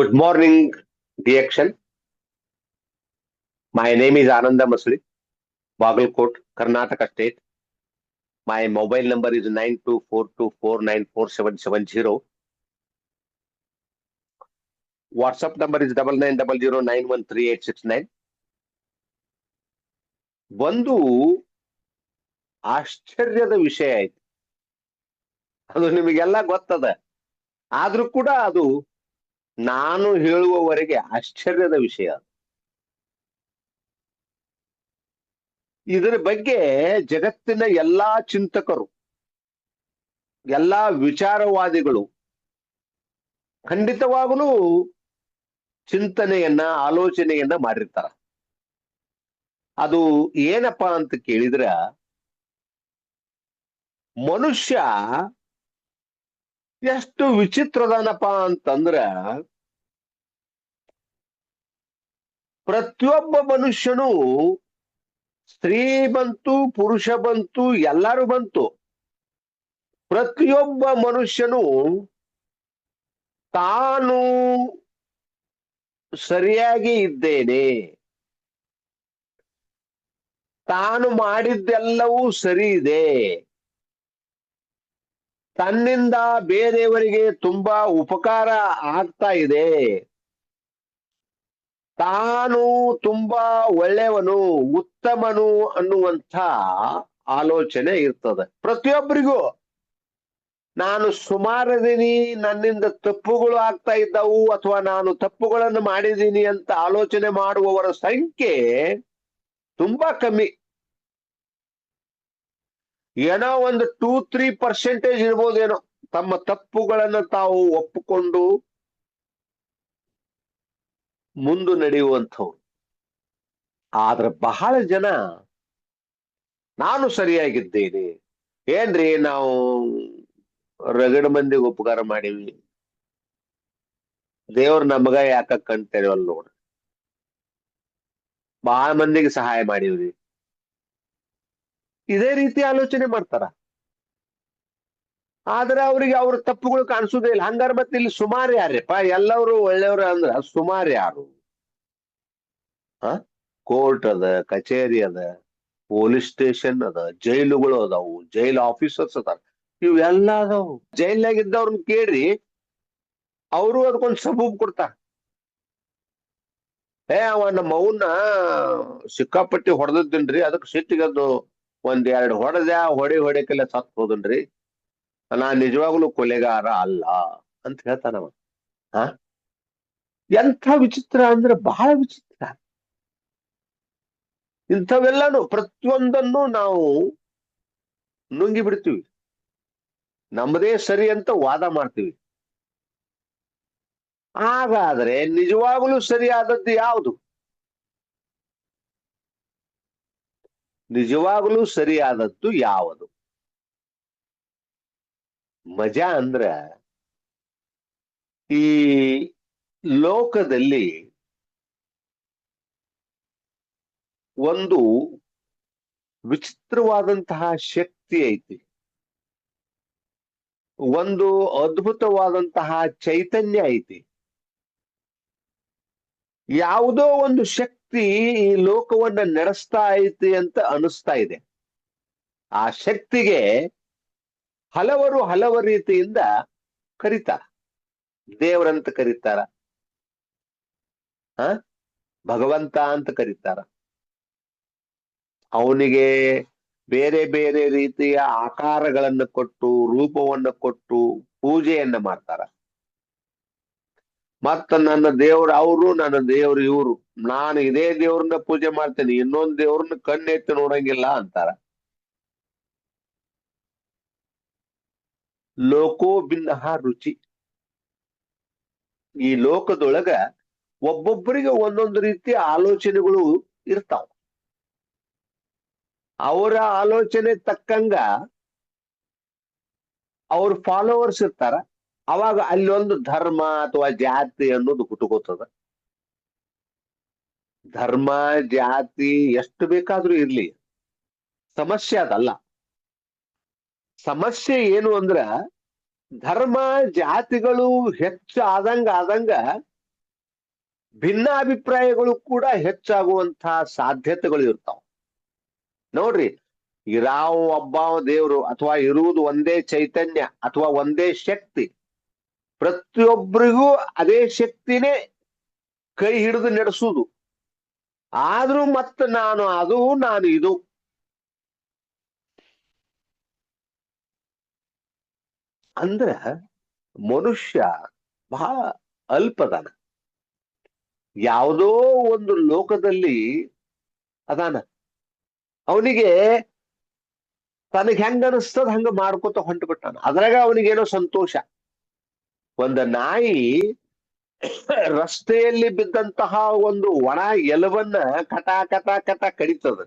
Good morning, DXL. My name is Ananda Masri, Bagalkot, Karnataka State. My mobile number is nine two four two four nine four seven seven zero. WhatsApp number is double nine double zero nine one three eight six nine. ಒಂದು ಆಶ್ಚರ್ಯದ ವಿಷಯ ಆಯ್ತು ಅದು ನಿಮಗೆಲ್ಲ ಗೊತ್ತದ ಆದ್ರೂ ಕೂಡ ಅದು ನಾನು ಹೇಳುವವರೆಗೆ ಆಶ್ಚರ್ಯದ ವಿಷಯ. ಇದರ ಬಗ್ಗೆ ಜಗತ್ತಿನ ಎಲ್ಲಾ ಚಿಂತಕರು, ಎಲ್ಲಾ ವಿಚಾರವಾದಿಗಳು ಖಂಡಿತವಾಗಲೂ ಚಿಂತನೆಯನ್ನ, ಆಲೋಚನೆಯನ್ನ ಮಾಡಿರ್ತಾರ. ಅದು ಏನಪ್ಪಾ ಅಂತ ಕೇಳಿದ್ರ, ಮನುಷ್ಯ ಎಷ್ಟು ವಿಚಿತ್ರದನಪ್ಪ ಅಂತಂದ್ರ ಪ್ರತಿಯೊಬ್ಬ ಮನುಷ್ಯನು ಸ್ತ್ರೀ ಬಂತು, ಪುರುಷ ಬಂತು, ಎಲ್ಲರೂ ಬಂತು. ಪ್ರತಿಯೊಬ್ಬ ಮನುಷ್ಯನು ತಾನು ಸರಿಯಾಗಿ ಇದ್ದೇನೆ. ತಾನು ಮಾಡಿದ್ದೆಲ್ಲವೂ ಸರಿ ಇದೆ. ತನ್ನಿಂದ ಬೇರೆಯವರಿಗೆ ತುಂಬಾ ಉಪಕಾರ ಆಗ್ತಾ ಇದೆ. ತಾನು ತುಂಬಾ ಒಳ್ಳೆಯವನು, ಉತ್ತಮನು ಅನ್ನುವಂಥ ಆಲೋಚನೆ ಇರ್ತದೆ. ಪ್ರತಿಯೊಬ್ಬರಿಗೂ ನಾನು ಸುಮಾರದೀನಿ ನನ್ನಿಂದ ತಪ್ಪುಗಳು ಆಗ್ತಾ ಇದ್ದವು ಅಥವಾ ನಾನು ತಪ್ಪುಗಳನ್ನು ಮಾಡಿದ್ದೀನಿ ಅಂತ ಆಲೋಚನೆ ಮಾಡುವವರ ಸಂಖ್ಯೆ ತುಂಬಾ ಕಮ್ಮಿ. ಏನೋ ಒಂದು ಟೂ ತ್ರೀ ಪರ್ಸೆಂಟೇಜ್ ಇರ್ಬೋದೇನೋ. ತಮ್ಮ ತಪ್ಪುಗಳನ್ನ ತಾವು ಒಪ್ಪಿಕೊಂಡು ಮುಂದೆ ನಡೆಯುವಂಥವ್ರು. ಆದ್ರೆ ಬಹಳ ಜನ ನಾನು ಸರಿಯಾಗಿದ್ದೇನೆ. ಏನ್ರಿ ನಾವು ರಗಡ ಮಂದಿಗೆ ಉಪಕಾರ ಮಾಡೀವಿ? ದೇವ್ರ ನಮಗ ಯಾಕ ಅಲ್ಲಿ ನೋಡ್ರಿ ಬಹಳ ಮಂದಿಗೆ ಸಹಾಯ ಮಾಡೀವ್ರಿ. ಇದೇ ರೀತಿ ಆಲೋಚನೆ ಮಾಡ್ತಾರ. ಆದ್ರೆ ಅವ್ರಿಗೆ ಅವ್ರ ತಪ್ಪುಗಳು ಕಾಣಿಸೋದೇ ಇಲ್ಲ. ಹಂಗಾರ ಮತ್ತೆ ಇಲ್ಲಿ ಸುಮಾರು ಯಾರಪ್ಪ? ಎಲ್ಲವರು ಒಳ್ಳೆಯವ್ರ ಅಂದ್ರ ಸುಮಾರು ಯಾರು? ಹ ಕೋರ್ಟ್ ಅದ, ಕಚೇರಿ ಅದ, ಪೊಲೀಸ್ ಸ್ಟೇಷನ್ ಅದ, ಜೈಲುಗಳು ಅದಾವು, ಜೈಲ್ ಆಫೀಸರ್ಸ್ ಅದಾರ. ಇವೆಲ್ಲ ಅದಾವು. ಜೈಲ್ನಾಗ ಇದ್ದವ್ರನ್ನ ಕೇಳ್ರಿ ಅವರು ಅದಕ್ಕೊಂದು ಸಬೂಬ್ ಕೊಡ್ತಾರ. ಏ, ಅವ ನಮ್ಮ ಅವನ್ನ ಸಿಕ್ಕಾಪಟ್ಟಿ ಹೊಡೆದಿದ್ದೇನ್ರಿ ಅದಕ್ಕೆ ಸಿಟ್ಟಿಗದ್ದು ಒಂದ್ ಎರಡು ಹೊಡೆದ ಹೊಡೆ ಹೊಡೆಕಲ್ಲ ಸತ್ ಹೋದನ್ರಿ. ನಾ ನಿಜವಾಗ್ಲೂ ಕೊಲೆಗಾರ ಅಲ್ಲ ಅಂತ ಹೇಳ್ತಾನವ ಹ? ಎಂಥ ವಿಚಿತ್ರ ಅಂದ್ರೆ ಬಹಳ ವಿಚಿತ್ರ. ಇಂಥವೆಲ್ಲಾನು ಪ್ರತಿಯೊಂದನ್ನು ನಾವು ನುಂಗಿ ಬಿಡ್ತೀವಿ. ನಮ್ಮದೇ ಸರಿ ಅಂತ ವಾದ ಮಾಡ್ತೀವಿ. ಹಾಗಾದ್ರೆ ನಿಜವಾಗ್ಲೂ ಸರಿಯಾದದ್ದು ಯಾವುದು? ನಿಜವಾಗ್ಲೂ ಸರಿಯಾದದ್ದು ಯಾವುದು? ಮಜಾ ಅಂದ್ರ ಈ ಲೋಕದಲ್ಲಿ ಒಂದು ವಿಚಿತ್ರವಾದಂತಹ ಶಕ್ತಿ ಐತಿ. ಒಂದು ಅದ್ಭುತವಾದಂತಹ ಚೈತನ್ಯ ಐತಿ. ಯಾವುದೋ ಒಂದು ಶಕ್ತಿ ಈ ಲೋಕವನ್ನ ನಡೆಸ್ತಾ ಐತಿ ಅಂತ ಅನಿಸ್ತಾ ಇದೆ. ಆ ಶಕ್ತಿಗೆ ಹಲವರು ಹಲವ ರೀತಿಯಿಂದ ಕರೀತಾರ. ದೇವರಂತ ಕರೀತಾರ. ಭಗವಂತ ಅಂತ ಕರೀತಾರ. ಅವನಿಗೆ ಬೇರೆ ಬೇರೆ ರೀತಿಯ ಆಕಾರಗಳನ್ನು ಕೊಟ್ಟು, ರೂಪವನ್ನು ಕೊಟ್ಟು ಪೂಜೆಯನ್ನ ಮಾಡ್ತಾರ. ಮತ್ತ ನನ್ನ ದೇವ್ರ ಅವರು, ನನ್ನ ದೇವ್ರು ಇವ್ರು. ನಾನು ಇದೇ ದೇವ್ರನ್ನ ಪೂಜೆ ಮಾಡ್ತೇನೆ, ಇನ್ನೊಂದ್ ದೇವ್ರನ್ನ ಕಣ್ಣೆತ್ತಿ ನೋಡಂಗಿಲ್ಲ ಅಂತಾರ. ಲೋಕೋ ಭಿನ್ನಹ ರುಚಿ. ಈ ಲೋಕದೊಳಗ ಒಬ್ಬೊಬ್ಬರಿಗೆ ಒಂದೊಂದು ರೀತಿಯ ಆಲೋಚನೆಗಳು ಇರ್ತಾವ. ಅವರ ಆಲೋಚನೆ ತಕ್ಕಂಗ ಅವ್ರ ಫಾಲೋವರ್ಸ್ ಇರ್ತಾರ. ಅವಾಗ ಅಲ್ಲೊಂದು ಧರ್ಮ ಅಥವಾ ಜಾತಿ ಅನ್ನೋದು ಹುಟ್ಟುಕೋತದ ಧರ್ಮ, ಜಾತಿ ಎಷ್ಟು ಬೇಕಾದ್ರೂ ಇರ್ಲಿ. ಸಮಸ್ಯೆ ಅದಲ್ಲ. ಸಮಸ್ಯೆ ಏನು ಅಂದ್ರ ಧರ್ಮ, ಜಾತಿಗಳು ಹೆಚ್ಚು ಆದಂಗ ಆದಂಗ ಭಿನ್ನಾಭಿಪ್ರಾಯಗಳು ಕೂಡ ಹೆಚ್ಚಾಗುವಂತಹ ಸಾಧ್ಯತೆಗಳು ಇರ್ತಾವ. ನೋಡ್ರಿ ಇರಾವ ಒಬ್ಬ ದೇವರು ಅಥವಾ ಇರುವುದು ಒಂದೇ ಚೈತನ್ಯ ಅಥವಾ ಒಂದೇ ಶಕ್ತಿ. ಪ್ರತಿಯೊಬ್ಬರಿಗೂ ಅದೇ ಶಕ್ತಿನೇ ಕೈ ಹಿಡಿದು ನಡೆಸುವುದು. ಆದ್ರೂ ಮತ್ತೆ ನಾನು ಅದು, ನಾನು ಇದು. ಅಂದ್ರ ಮನುಷ್ಯ ಬಹಳ ಅಲ್ಪದಾನ. ಯಾವುದೋ ಒಂದು ಲೋಕದಲ್ಲಿ ಅದಾನ. ಅವನಿಗೆ ತನಗೆ ಹೆಂಗ ಅನಿಸ್ತದ ಹಂಗ ಮಾಡ್ಕೋತ ಹೊಂಟು ಬಿಟ್ಟಾನ ಅದ್ರಾಗ ಅವನಿಗೇನೋ ಸಂತೋಷ. ಒಂದು ನಾಯಿ ರಸ್ತೆಯಲ್ಲಿ ಬಿದ್ದಂತಹ ಒಂದು ಒಣ ಎಲವನ್ನ ಕಟ ಕಟ ಕಟ ಕಡಿತದ.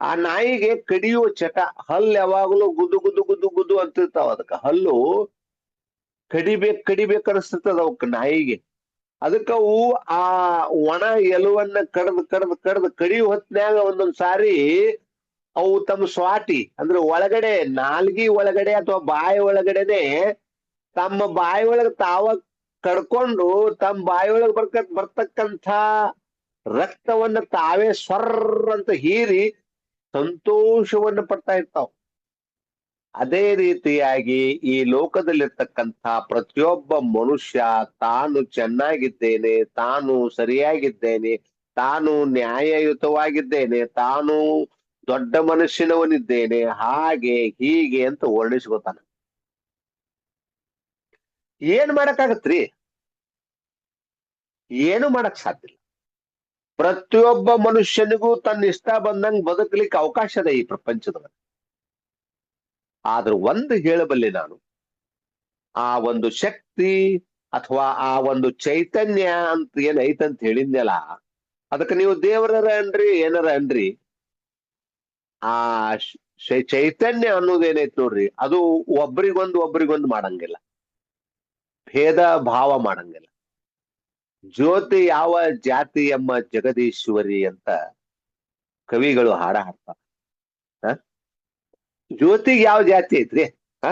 ಆ ನಾಯಿಗೆ ಕಡಿಯುವ ಚಟ, ಹಲ್ಲು ಯಾವಾಗಲೂ ಗುದ್ದು ಗುದು ಗುದ್ದು ಗುದ್ದು ಅಂತಿರ್ತಾವ ಅದಕ್ಕ. ಹಲ್ಲು ಕಡಿಬೇಕ್ ಕಡಿಬೇಕ್ ಅನಿಸ್ತಿರ್ತದ ಅವಕ್ ನಾಯಿಗೆ. ಅದಕ್ಕ ಅವು ಆ ಒಣ ಎಲುವನ್ನ ಕಡ್ದು ಕಡ್ದು ಕಡ್ದು ಕಡಿಯೋ ಹೊತ್ನ್ಯಾಗ ಒಂದೊಂದ್ ಸಾರಿ ಅವು ತಮ್ಮ ಸ್ವಾಟಿ, ಅಂದ್ರೆ ಒಳಗಡೆ ನಾಲ್ಗಿ ಒಳಗಡೆ ಅಥವಾ ಬಾಯಿ ಒಳಗಡೆನೆ ತಮ್ಮ ಬಾಯಿಯೊಳಗ ತಾವ ಕಡ್ಕೊಂಡು ತಮ್ಮ ಬಾಯಿಯೊಳಗ ಬರ್ಕ ಬರ್ತಕ್ಕಂಥ ರಕ್ತವನ್ನ ತಾವೇ ಸ್ವರ್ ಅಂತ ಹೀರಿ ಸಂತೋಷವನ್ನು ಪಡ್ತಾ ಇರ್ತಾವ. ಅದೇ ರೀತಿಯಾಗಿ ಈ ಲೋಕದಲ್ಲಿರ್ತಕ್ಕಂಥ ಪ್ರತಿಯೊಬ್ಬ ಮನುಷ್ಯ ತಾನು ಚೆನ್ನಾಗಿದ್ದೇನೆ, ತಾನು ಸರಿಯಾಗಿದ್ದೇನೆ, ತಾನು ನ್ಯಾಯಯುತವಾಗಿದ್ದೇನೆ, ತಾನು ದೊಡ್ಡ ಮನುಷ್ಯನವನಿದ್ದೇನೆ ಹಾಗೆ ಹೀಗೆ ಅಂತ ವರ್ಣಿಸ್ಕೊತಾನ. ಏನ್ ಮಾಡಕ್ಕಾಗತ್ರಿ? ಏನು ಮಾಡಕ್ ಸಾಧ್ಯ ಇಲ್ಲ. ಪ್ರತಿಯೊಬ್ಬ ಮನುಷ್ಯನಿಗೂ ತನ್ನ ಇಷ್ಟ ಬಂದಂಗೆ ಬದುಕಲಿಕ್ಕೆ ಅವಕಾಶ ಇದೆ ಈ ಪ್ರಪಂಚದೊಳಗೆ. ಆದ್ರೆ ಒಂದು ಹೇಳಬಲ್ಲೆ ನಾನು, ಆ ಒಂದು ಶಕ್ತಿ ಅಥವಾ ಆ ಒಂದು ಚೈತನ್ಯ ಅಂತ ಏನ್ ಐತಂತ ಹೇಳಿದ್ನಲ್ಲ, ಅದಕ್ಕೆ ನೀವು ದೇವರ ಅನ್ರಿ, ಏನಾರ ಅನ್ರಿ. ಆ ಚೈತನ್ಯ ಅನ್ನೋದೇನೈತ್ ನೋಡ್ರಿ, ಅದು ಒಬ್ರಿಗೊಂದು ಒಬ್ರಿಗೊಂದು ಮಾಡಂಗಿಲ್ಲ. ಭೇದ ಭಾವ ಮಾಡಂಗಿಲ್ಲ. ಜ್ಯೋತಿ ಯಾವ ಜಾತಿ ಎಂಬ ಜಗದೀಶ್ವರಿ ಅಂತ ಕವಿಗಳು ಹಾಡ ಹಾಡ್ತಾರ? ಜ್ಯೋತಿಗೆ ಯಾವ ಜಾತಿ ಐತ್ರಿ? ಹ?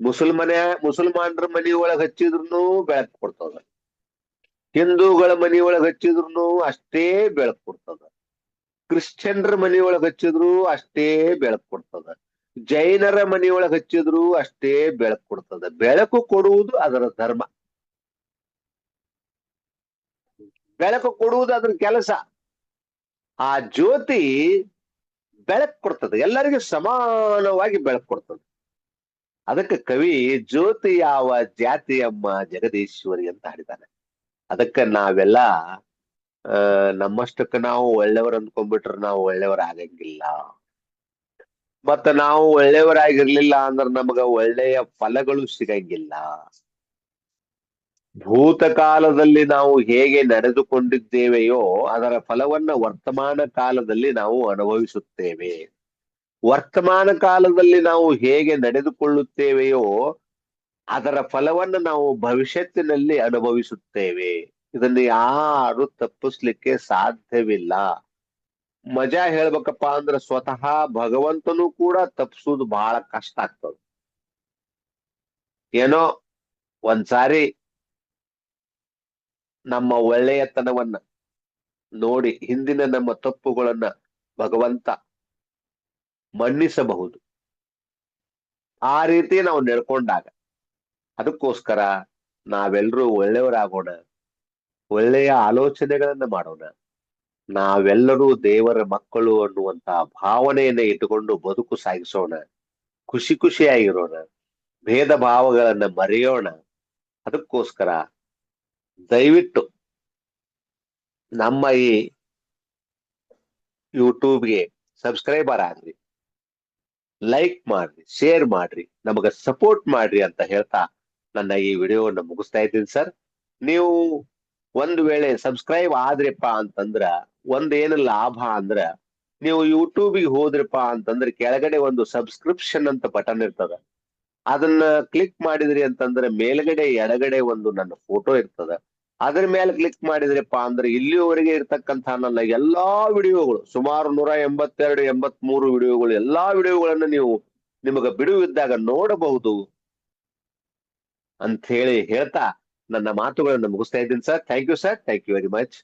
ಮುಸಲ್ಮನ ಮುಸಲ್ಮಾನರ ಮನಿ ಒಳಗ್ ಹಚ್ಚಿದ್ರು ಬೆಳಕು ಕೊಡ್ತದ. ಹಿಂದೂಗಳ ಮನಿ ಒಳಗ್ ಹಚ್ಚಿದ್ರು ಅಷ್ಟೇ ಬೆಳಕು ಕೊಡ್ತದ. ಕ್ರಿಶ್ಚಿಯನ್ರ ಮನಿ ಒಳಗ್ ಹಚ್ಚಿದ್ರು ಅಷ್ಟೇ ಬೆಳಕು ಕೊಡ್ತದ. ಜೈನರ ಮನೆಯೊಳಗೆ ಹಚ್ಚಿದ್ರು ಅಷ್ಟೇ ಬೆಳಕು ಕೊಡ್ತದ. ಬೆಳಕು ಕೊಡುವುದು ಅದರ ಧರ್ಮ. ಬೆಳಕು ಕೊಡುವುದು ಅದ್ರ ಕೆಲಸ. ಆ ಜ್ಯೋತಿ ಬೆಳಕು ಕೊಡ್ತದೆ. ಎಲ್ಲರಿಗೂ ಸಮಾನವಾಗಿ ಬೆಳಕು ಕೊಡ್ತದೆ. ಅದಕ್ಕೆ ಕವಿ ಜ್ಯೋತಿ ಯಾವ ಜಾತಿಯಮ್ಮ ಜಗದೀಶ್ವರಿ ಅಂತ ಹಾಡಿದ್ದಾನೆ. ಅದಕ್ಕೆ ನಾವೆಲ್ಲ ನಮ್ಮಷ್ಟಕ್ಕ ನಾವು ಒಳ್ಳೆಯವರು ಅಂದ್ಕೊಂಡ್ಬಿಟ್ರೆ ನಾವು ಒಳ್ಳೆಯವರು ಆಗಂಗಿಲ್ಲ. ಮತ್ತ ನಾವು ಒಳ್ಳೆಯವರಾಗಿರ್ಲಿಲ್ಲ ಅಂದ್ರೆ ನಮಗ ಒಳ್ಳೆಯ ಫಲಗಳು ಸಿಗಂಗಿಲ್ಲ. ಭೂತಕಾಲದಲ್ಲಿ ನಾವು ಹೇಗೆ ನಡೆದುಕೊಂಡಿದ್ದೇವೆಯೋ ಅದರ ಫಲವನ್ನ ವರ್ತಮಾನ ಕಾಲದಲ್ಲಿ ನಾವು ಅನುಭವಿಸುತ್ತೇವೆ. ವರ್ತಮಾನ ಕಾಲದಲ್ಲಿ ನಾವು ಹೇಗೆ ನಡೆದುಕೊಳ್ಳುತ್ತೇವೆಯೋ ಅದರ ಫಲವನ್ನ ನಾವು ಭವಿಷ್ಯತ್ತಿನಲ್ಲಿ ಅನುಭವಿಸುತ್ತೇವೆ. ಇದನ್ನು ಯಾರು ತಪ್ಪಿಸ್ಲಿಕ್ಕೆ ಸಾಧ್ಯವಿಲ್ಲ. ಮಜಾ ಹೇಳ್ಬೇಕಪ್ಪ ಅಂದ್ರ ಸ್ವತಃ ಭಗವಂತನು ಕೂಡ ತಪ್ಪಿಸುವುದು ಬಹಳ ಕಷ್ಟ ಆಗ್ತದ. ಏನೋ ಒಂದ್ಸಾರಿ ನಮ್ಮ ಒಳ್ಳೆಯತನವನ್ನ ನೋಡಿ ಹಿಂದಿನ ನಮ್ಮ ತಪ್ಪುಗಳನ್ನ ಭಗವಂತ ಮನ್ನಿಸಬಹುದು. ಆ ರೀತಿ ನಾವು ನಡ್ಕೊಂಡಾಗ ಅದಕ್ಕೋಸ್ಕರ ನಾವೆಲ್ಲರೂ ಒಳ್ಳೆಯವರಾಗೋಣ, ಒಳ್ಳೆಯ ಆಲೋಚನೆಗಳನ್ನ ಮಾಡೋಣ. ನಾವೆಲ್ಲರೂ ದೇವರ ಮಕ್ಕಳು ಅನ್ನುವಂತ ಭಾವನೆಯನ್ನ ಇಟ್ಟುಕೊಂಡು ಬದುಕು ಸಾಗಿಸೋಣ. ಖುಷಿ ಖುಷಿಯಾಗಿರೋಣ. ಭೇದ ಭಾವಗಳನ್ನ ಮರೆಯೋಣ. ಅದಕ್ಕೋಸ್ಕರ ದಯವಿಟ್ಟು ನಮ್ಮ ಈ ಯೂಟ್ಯೂಬ್ಗೆ ಸಬ್ಸ್ಕ್ರೈಬರ್ ಆಗ್ರಿ. ಲೈಕ್ ಮಾಡ್ರಿ ಶೇರ್ ಮಾಡ್ರಿ, ನಮಗ ಸಪೋರ್ಟ್ ಮಾಡ್ರಿ ಅಂತ ಹೇಳ್ತಾ ನನ್ನ ಈ ವಿಡಿಯೋವನ್ನು ಮುಗಿಸ್ತಾ ಇದ್ದೀನಿ ಸರ್. ನೀವು ಒಂದು ವೇಳೆ ಸಬ್ಸ್ಕ್ರೈಬ್ ಆದ್ರಿಪ್ಪ ಅಂತಂದ್ರ ಒಂದ್ ಏನು ಲಾಭ ಅಂದ್ರ ನೀವು ಯೂಟ್ಯೂಬಿಗೆ ಹೋದ್ರಪ್ಪ ಅಂತಂದ್ರೆ ಕೆಳಗಡೆ ಒಂದು ಸಬ್ಸ್ಕ್ರಿಪ್ಷನ್ ಅಂತ ಬಟನ್ ಇರ್ತದ. ಅದನ್ನ ಕ್ಲಿಕ್ ಮಾಡಿದ್ರಿ ಅಂತಂದ್ರೆ ಮೇಲ್ಗಡೆ ಎಡಗಡೆ ಒಂದು ನನ್ನ ಫೋಟೋ ಇರ್ತದ. ಅದ್ರ ಮೇಲೆ ಕ್ಲಿಕ್ ಮಾಡಿದ್ರಪ್ಪ ಅಂದ್ರೆ ಇಲ್ಲಿವರೆಗೆ ಇರ್ತಕ್ಕಂಥ ನನ್ನ ಎಲ್ಲಾ ವಿಡಿಯೋಗಳು ಸುಮಾರು ನೂರ ಎಂಬತ್ತೆರಡು ಎಂಬತ್ ಮೂರು ವಿಡಿಯೋಗಳು ಎಲ್ಲಾ ವಿಡಿಯೋಗಳನ್ನು ನೀವು ನಿಮಗ ಬಿಡುವಿದ್ದಾಗ ನೋಡಬಹುದು ಅಂತ ಹೇಳಿ ಹೇಳ್ತಾ ನನ್ನ ಮಾತುಗಳನ್ನು ಮುಗಿಸ್ತಾ ಇದ್ದೀನಿ sir. Thank you sir thank you very much